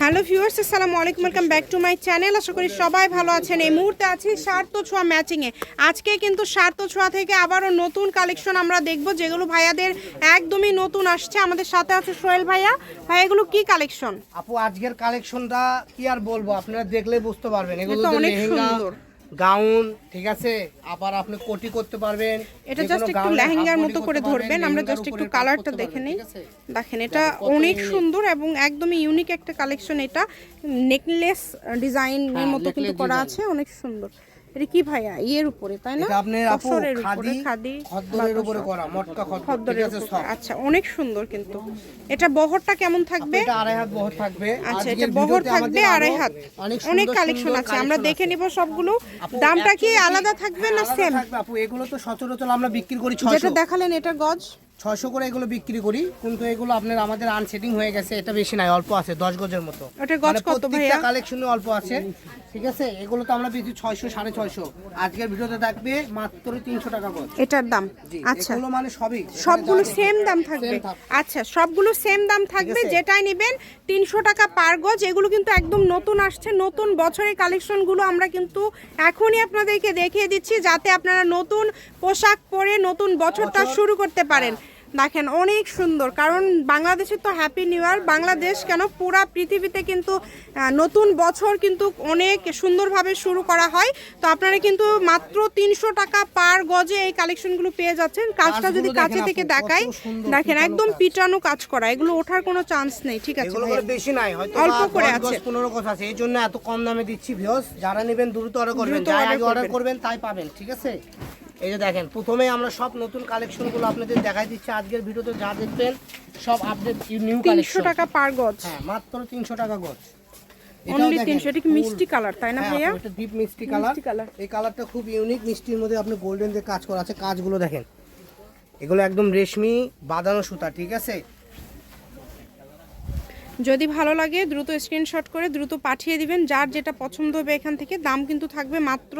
Hello viewers আসসালামু আলাইকুম welcome back to my channel আশা করি সবাই ভালো আছেন। এই মুহূর্তে আছি সার্ত ছোঁয়া ম্যাচিংয়ে আজকে কিন্তু স্বার্থ ছোঁয়া থেকে আবারও নতুন কালেকশন আমরা দেখব যেগুলো ভাইয়াদের একদমই নতুন আসছে। আমাদের সাথে আছে সোহেল ভাইয়া। ভাই এগুলো কি কালেকশন আপু আজকের কালেকশনটা কি আর বলব? আপনারা দেখলে বুঝতে পারবেন। এগুলো অনেক সুন্দর। গাউন ঠিক আছে? আবার আপনি কোটি করতে পারবেন। এটা জাস্ট একটু লেহেঙ্গার মতো করে ধরবেন। আমরা জাস্ট একটু কালারটা দেখে নেই। দেখেন এটা অনেক সুন্দর এবং একদমই ইউনিক একটা কালেকশন এটা নেকলেস ডিজাইনের হ্যাঁ, মতো কিন্তু করা আছে অনেক সুন্দর। এটা কি ভাইয়া? ইয়ের উপরে তাই না? আপনার আপু খাদি খাদি খদ্দরের উপরে করা মটকা খদ্দর খদ্দরের আছে আচ্ছা অনেক সুন্দর কিন্তু। এটা বহরটা কেমন থাকবে? এটা আড়াই হাত বহর থাকবে। আচ্ছা এটা বহর থাকবে আড়াই হাত। অনেক কালেকশন আছে। আমরা দেখে। নিব সবগুলো। দামটা কি আলাদা থাকবে না সেম থাকবে আপু এগুলো তো সচরাচর আমরা বিক্রি করি যেটা ছয়শো। দেখালেন এটা গজ? ছয়শো করে এগুলো বিক্রি করি। কিন্তু এগুলো আপনার আমাদের আনসেটিং হয়ে গেছে এটা বেশি নাই অল্প আছে দশ গজের মতো। কত ভাইয়া? কালেকশনে অল্প আছে ঠিক আছে? এগুলো তো আমরা বেশি ছয়শো সাড়ে ছয়শো। আজকের ভিডিওতে থাকবে মাত্র তিনশো টাকা গজ। এটার দাম? আচ্ছা। এগুলো মানে সবই। সবগুলো সেম দাম থাকবে? আচ্ছা সবগুলো সেম দাম থাকবে যেটাই নেবেন তিনশো টাকা পার গজ। এগুলো কিন্তু একদম নতুন আসছে নতুন বছরের কালেকশনগুলো আমরা কিন্তু এখনই আপনাদেরকে দেখিয়ে দিচ্ছি যাতে আপনারা নতুন পোশাক পরে নতুন বছরটা শুরু করতে পারেন। দেখেন অনেক সুন্দর। কারণ বাংলাদেশের তো হ্যাপি নিউ ইয়ার বাংলাদেশ কেন পুরা পৃথিবীতে কিন্তু নতুন বছর কিন্তু অনেক সুন্দরভাবে শুরু করা হয়। তো আপনারা কিন্তু মাত্র তিনশো টাকা পার গজে এই কালেকশনগুলো পেয়ে যাচ্ছেন। কাজটা যদি কাছে থেকে দেখাই দেখেন একদম পিটানো কাজ করা। এগুলো ওঠার কোনো চান্স নেই ঠিক আছে বেশি নাই অল্প করে আছে। পনেরো গজ আছে। এই জন্য এত কম দামে দিচ্ছি ভিউস যারা নেবেন দ্রুত অর্ডার। করবেন তাই পাবেন ঠিক আছে? এই যে দেখেন প্রথমে আমরা সব নতুন কালেকশনগুলো আপনাদের দেখাই দিচ্ছি। আজকের ভিডিওতে যা দেখবেন সব আপডেট নিউ কালেকশন কালেকশন টাকা পার গজ। হ্যাঁ মাত্র তিনশো টাকা গজ। অনলি দেখেন, তিনশো এটা কি মিষ্টি কালার তাই না হ্যাঁ, ভাইয়া? এটা ডিপ মিষ্টি কালার কালার। এই কালারটা খুব ইউনিক মিষ্টির মধ্যে আপনি গোল্ডেন দিয়ে কাজ করা আছে। কাজগুলো দেখেন এগুলো একদম রেশমি বাদানো সুতা ঠিক আছে? যদি ভালো লাগে দ্রুত স্ক্রিনশট করে দ্রুত পাঠিয়ে দিবেন। যার যেটা পছন্দ হবে এখান থেকে দাম কিন্তু থাকবে মাত্র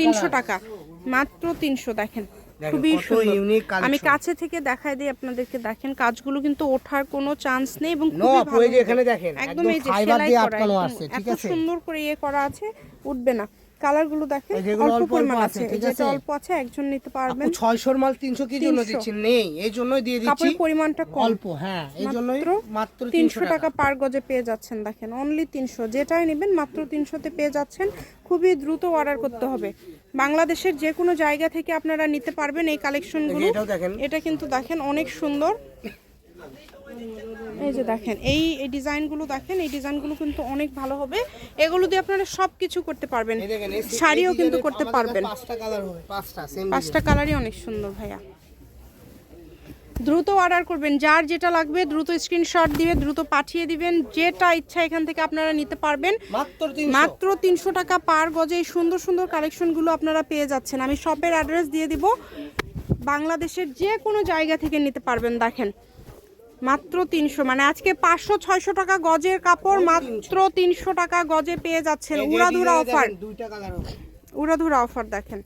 তিনশো টাকা। মাত্র তিনশো দেখেন, খুবই সুন্দর। আমি কাছে থেকে দেখাই দিই আপনাদেরকে দেখেন কাজগুলো কিন্তু ওঠার কোনো চান্স নেই এবং খুবই এখানে দেখেন একদম এই যে সেলাই দিয়ে করা আটকানো আছে ঠিক এত আছে? সুন্দর করে ইয়ে করা আছে উঠবে না। কালারগুলো দেখেন অল্প পরিমাণ আছে, ঠিক যেটা আছে? অল্প আছে একজন নিতে পারবেন। ছয়শোর মাল তিনশো কি জন্য 300 দিচ্ছি নেই এই জন্যই দিয়ে দিচ্ছি। কাপড়ের পরিমাণটা কম। অল্প হ্যাঁ এই জন্যই মাত্র তিনশো টাকা। পার গজে পেয়ে যাচ্ছেন দেখেন অনলি তিনশো। যেটাই নেবেন মাত্র তিনশোতে পেয়ে যাচ্ছেন। খুবই দ্রুত অর্ডার করতে হবে। বাংলাদেশের যে কোনো জায়গা থেকে আপনারা নিতে পারবেন এই কালেকশনগুলো এটা কিন্তু দেখেন অনেক সুন্দর। এই যে দেখেন এই এই ডিজাইনগুলো দেখেন এই ডিজাইনগুলো কিন্তু অনেক ভালো হবে। এগুলো দিয়ে আপনারা সব কিছু করতে পারবেন। শাড়িও কিন্তু করতে পারবেন। পাঁচটা কালারই অনেক সুন্দর ভাইয়া। দ্রুত অর্ডার করবেন। যার যেটা লাগবে দ্রুত স্ক্রিনশট দিয়ে দ্রুত পাঠিয়ে দিবেন। যেটা ইচ্ছা এখান থেকে আপনারা নিতে পারবেন। মাত্র তিনশো। টাকা পার গজে এই সুন্দর সুন্দর কালেকশনগুলো আপনারা পেয়ে যাচ্ছেন। আমি শপের অ্যাড্রেস দিয়ে দিব। বাংলাদেশের যে কোনো জায়গা থেকে নিতে পারবেন দেখেন। মাত্র তিনশো। মানে আজকে পাঁচশো ছয়শো টাকা গজের কাপড় মাত্র তিনশো। টাকা গজে পেয়ে যাচ্ছেন। উড়াধুরা অফার উড়াধুরা অফার দেখেন।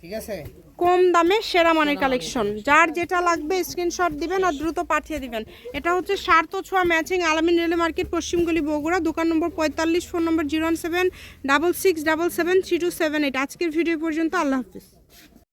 ঠিক আছে? কম দামে সেরা মানের কালেকশন যার যেটা লাগবে স্ক্রিনশট দিবেন আর দ্রুত পাঠিয়ে দিবেন। এটা হচ্ছে সার্থ ছোঁয়া ম্যাচিং আলামিন রেলে মার্কেট পশ্চিমগুলি বগুড়া দোকান নম্বর পঁয়তাল্লিশ ফোন নম্বর zero seven double six double seven three two seven eight. আজকের ভিডিও পর্যন্ত আল্লাহ হাফিজ।